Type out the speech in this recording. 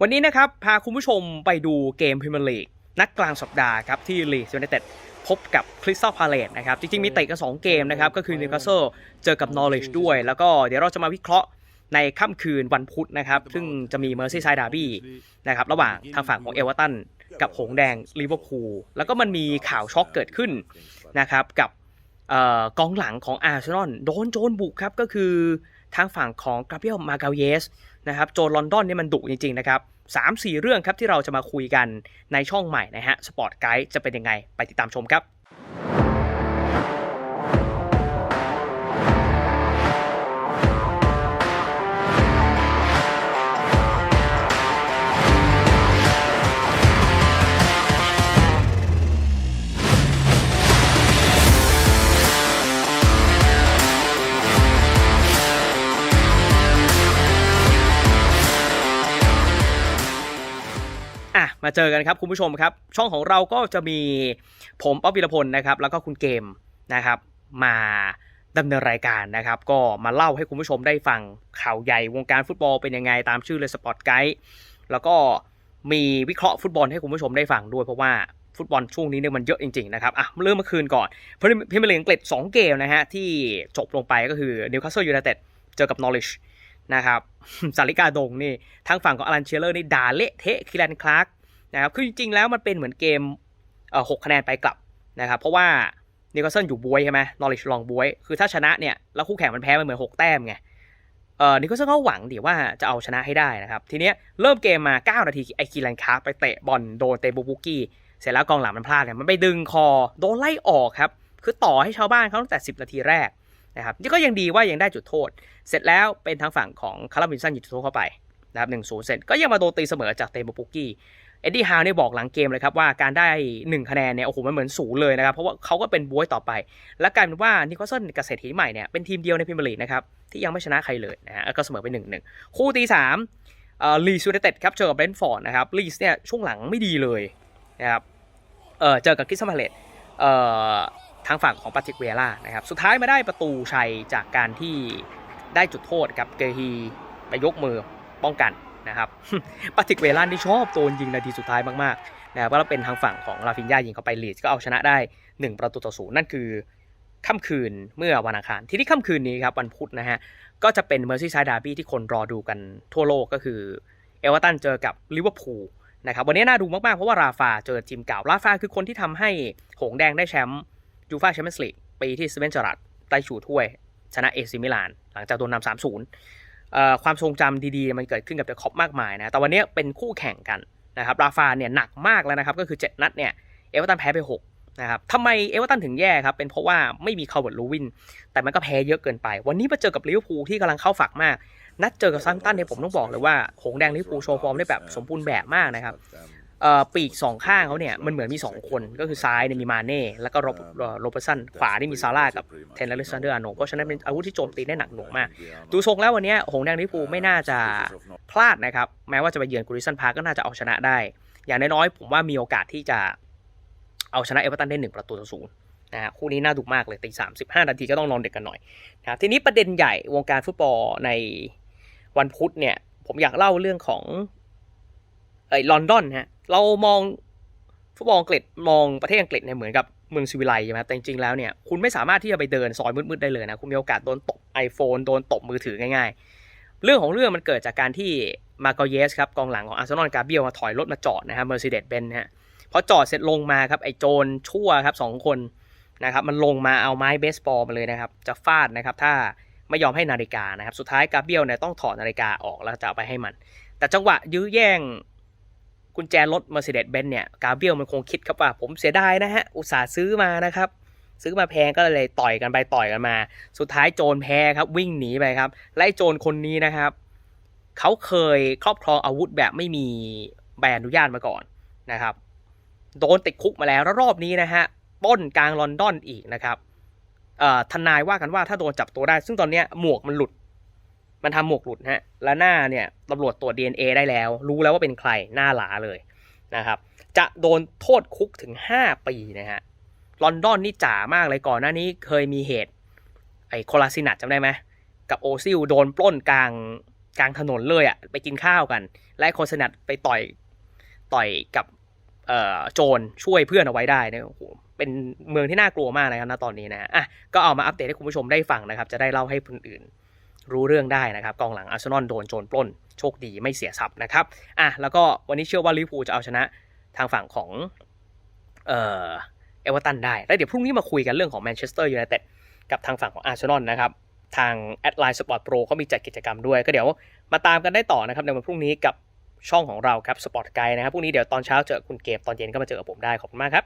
วันนี้นะครับพาคุณผู้ชมไปดูเกมพรีเมียร์ลีกนัดกลางสัปดาห์ครับที่ลีดยูไนเต็ดพบกับคริสตัลพาเลตนะครับจริงๆมีเตะกัน2เกมนะครับก็คือนิวคาสเซิลเจอกับนอริชด้วย แล้วก็เดี๋ยวเราจะมาวิเคราะห์ในค่ำคืนวันพุธนะครับ ซึ่งจะมีเมอร์ซี่ไซด์ดาร์บี้นะครับระหว่างทางฝั่งของเอเวอร์ตันกับหงส์แดงลิเวอร์พูลแล้วก็มันมีข่าวช็อกเกิดขึ้นนะครับกับเอ่อกองหลังของอาร์เซนอลโดนโจรบุกครับก็คือ ทางฝั่งของกราเบียลมาเกาเยสนะครับโจลอนดอนเนี่ยมันดุจริงๆนะครับสามสี่เรื่องครับที่เราจะมาคุยกันในช่องใหม่นะฮะสปอร์ตไกด์จะเป็นยังไงไปติดตามชมครับ อะมาเจอกันครับคุณผู้ชมครับ ช่องของเราก็จะมีผมป๊อบวิรพลนะครับ แล้วก็คุณเกมนะครับมาดำเนินรายการนะครับ ก็มาเล่าให้คุณผู้ชมได้ฟังข่าวใหญ่วงการฟุตบอลเป็นยังไงตามชื่อเลยสปอร์ตไกด์แล้วก็มีวิเคราะห์ฟุตบอลให้คุณผู้ชมได้ฟังด้วยเพราะว่าฟุตบอลช่วงนี้เนี่ยมันเยอะจริงๆนะครับอะเริ่มเมื่อคืนก่อนพรีเมียร์ลีกอังกฤษ2เกมนะฮะที่จบลงไปก็คือนิวคาสเซิลยูไนเต็ดเจอกับนอริช นะครับสาริกาดงนี่ทางฝั่งของอลันเชลเลอร์นี่ด่าเละเทะคิรันคลาร์กนะครับคือจริงๆแล้วมันเป็นเหมือนเกมเอ่อหกคะแนนไปกลับนะครับเพราะว่านิวคาสเซิลอยู่บวยใช่ไหมนอริชลองบวย คือถ้าชนะเนี่ยแล้วคู่แข่งมันแพ้มันเหมือนหกแต้มไงเอ่อนิวคาสเซิลเขาหวังดิว่าจะเอาชนะให้ได้นะครับ ทีเนี้ยเริ่มเกมมา 9 นาทีไอคิรันคาร์ไปเตะบอลโดนเตะบูบุกี้เสร็จแล้วกองหลังมันพลาดเนี่ยมันไปดึงคอโดนไล่ออกครับคือต่อให้ชาวบ้านเขาตั้งแต่ 10 นาทีแรก นะครับนี่ก็ยังดีว่ายังได้จุดโทษ เสร็จแล้วเป็นทางฝั่งของคาร์ลวินสันยิงจุดโทษเข้าไปนะครับหนึ่งศูนย์เสร็จก็ยังมาโดนตีเสมอจากเตบูบุกกี้เอ็ดดี้ฮาวเนี่ยบอกหลังเกมเลยครับว่าการได้ 1 คะแนนเนี่ยโอ้โหมันเหมือนศูนย์เลยนะครับ เพราะว่าเขาก็เป็นบวยต่อไป และกลายเป็นว่านิโคลสันกับเศรษฐีใหม่เนี่ยเป็นทีมเดียวในพรีเมียร์ลีกนะครับที่ยังไม่ชนะใครเลยนะฮะก็เสมอไป1นหนึ่งคู่ตีสามเอ่อลีซูเนเต็ดครับเจอกับเบรนท์ฟอร์ดนะครับลีสเนี่ยช่วงหลังไม่ดีเลยนะครับเอ่อเจอกับคริสตัลพาเลตเอ่อ ทางฝั่งของปาติกเวล่านะครับสุดท้ายมาได้ประตูชัยจากการที่ได้จุดโทษครับเกฮีไปยกมือป้องกันนะครับปาติกเวล่าที่ชอบโดนยิงนาทีสุดท้ายมากๆนะครับก็เป็นทางฝั่งของลาฟินยายิงเข้าไปลีดก็เอาชนะได้ 1 ประตูต่อศูนย์นั่นคือค่ำคืนเมื่อวันอังคาร ทีนี้ค่ำคืนนี้ครับวันพุธนะฮะก็จะเป็นเมอร์ซี่ไซด์ดาร์บี้ที่คนรอดูกันทั่วโลกก็คือเอเวอร์ตันเจอกับลิเวอร์พูลนะครับวันนี้น่าดูมากๆ เพราะว่าราฟาเจอทีมเก่าราฟาคือคนที่ทำให้หงแดงได้แชมป์ ยูฟ่าแชมเปี้ยนส์ลีกปีที่สเวนเจอรัตได้ชูถ้วย ชนะเอซิมิลาน หลังจากโดนนำสามศูนย์ความทรงจำดีๆ มันเกิดขึ้นกับเดอะคอปมากมายนะ แต่วันนี้เป็นคู่แข่งกันนะครับราฟาเนี่ยหนักมากแล้วนะครับ ก็คือ 7 นัดเนี่ยเอเวอร์ตันแพ้ไป 6 นะครับทำไมเอเวอร์ตันถึงแย่ครับ เป็นเพราะว่าไม่มีคาร์เวิร์ดลูวิน แต่มันก็แพ้เยอะเกินไป วันนี้มาเจอกับลิเวอร์พูลที่กำลังเข้าฝักมาก นัดเจอกับซัมตันเนี่ยผมต้องบอกเลยว่าหงแดงลิเวอร์พูลโชว์ฟอร์มได้แบบสมบูรณ์แบบมากนะครับ ปีกสองข้างเขาเนี่ยมันเหมือนมี 2 คนก็คือซ้ายเนี่ยมีมาเน่แล้วก็โรบเอ่อโรเบร์ตสันขวานี่มีซาร่ากับเทนเลสซันเดอร์อาโนเพราะฉะนั้นเป็นอาวุธที่โจมตีได้หนักหน่วงมากดูทรงแล้ววันนี้หงส์แดงลิเวอร์พูลไม่น่าจะพลาดนะครับ แม้ว่าจะไปเยือนกูริสันพาร์กก็น่าจะเอาชนะได้ อย่างน้อยๆผมว่ามีโอกาสที่จะเอาชนะเอเวอร์ตันได้หนึ่งประตูต่อศูนย์นะฮะคู่นี้น่าดูมากเลยตีสามสิบห้านาทีก็ต้องนอนเด็กกันหน่อยนะครับทีนี้ประเด็นใหญ่วงการฟุตบอลในวันพุธเนี่ยผมอยากเล่าเรื่องของ ไอ้ลอนดอนฮะเรามองฟุตบอลอังกฤษมองประเทศอังกฤษเนี่ยเหมือนกับเมืองซิวิไลใช่ไหมแต่จริงๆแล้วเนี่ยคุณไม่สามารถที่จะไปเดินซอยมืดๆได้เลยนะคุณมีโอกาสโดนตบ iPhone โดนตบมือถือง่ายๆ เรื่องของเรื่องมันเกิดจากการที่มาเกเยสครับกองหลังของอาร์เซนอลกาเบียลมาถอยรถมาจอดนะฮะเมอร์เซเดสเบนฮะพอจอดเสร็จลงมาครับไอ้โจรชั่วครับสองคนนะครับมันลงมาเอาไม้เบสบอลมาเลยนะครับจะฟาดนะครับถ้าไม่ยอมให้นาฬิกานะครับสุดท้ายกาเบียลเนี่ยต้องถอดนาฬิกาออกแล้วจะเอาไปให้มัน แต่จังหวะยื้อแย่ง กุญแจรถ Mercedes-Benz เนี่ยกาเบียลมันคงคิดครับว่า ผมเสียดายนะฮะ อุตส่าห์ซื้อมานะครับ ซื้อมาแพงก็เลยต่อยกันไปต่อยกันมา สุดท้ายโจรแพ้ครับวิ่งหนีไปครับและโจรคนนี้นะครับ เขาเคยครอบครองอาวุธแบบไม่มีใบอนุญาตมาก่อนนะครับ โดนติดคุกมาแล้วแล้วรอบนี้นะฮะป้นกลางลอนดอนอีกนะครับทนายว่ากันว่าถ้าโดนจับตัวได้ ซึ่งตอนนี้หมวกมันหลุด มันทำหมวกหลุดฮะแล้วหน้าเนี่ยตำรวจตรวจ DNA ได้แล้ว รู้แล้วว่าเป็นใครหน้าหลาเลยนะครับจะโดนโทษคุกถึง 5 ปีนะฮะลอนดอนนี่จ๋ามากเลยก่อนหน้านี้เคยมีเหตุ ไอ้โคลาซินัทจำได้ไหมกับโอซิลโดนปล้นกลางกลางถนนเลยอะ่ะไปกินข้าวกัน และโคสนัดไปต่อยต่อยกับโจรช่วยเพื่อนเอาไว้ได้นี่ยโอ้โหเป็นเมืองที่น่ากลัวมากนะครับณตอนนี้นะอะก็เอามาอัปเดตให้คุณผู้ชมได้ฟังนะครับ จะได้เล่าให้คนอื่น รู้เรื่องได้นะครับกองหลังอาร์เซนอลโดนโจรปล้น โชคดีไม่เสียทรัพย์นะครับอะแล้วก็วันนี้เชื่อว่าลิเวอร์พูลจะเอาชนะทางฝั่งของเอ่อเอเวอร์ตันได้แล้วเดี๋ยวพรุ่งนี้มาคุยกันเรื่องของแมนเชสเตอร์ยูไนเต็ดกับทางฝั่งของอาร์เซนอลนะครับทางแอดไลน์สปอร์ตโปรเขามีจัดกิจกรรมด้วย ก็เดี๋ยวมาตามกันได้ต่อนะครับในวันพรุ่งนี้กับช่องของเราครับสปอร์ตไกด์นะครับพรุ่งนี้เดี๋ยวตอนเช้าเจอคุณเกมตอนเย็นก็มาเจอกับผมได้ขอบคุณมากครับ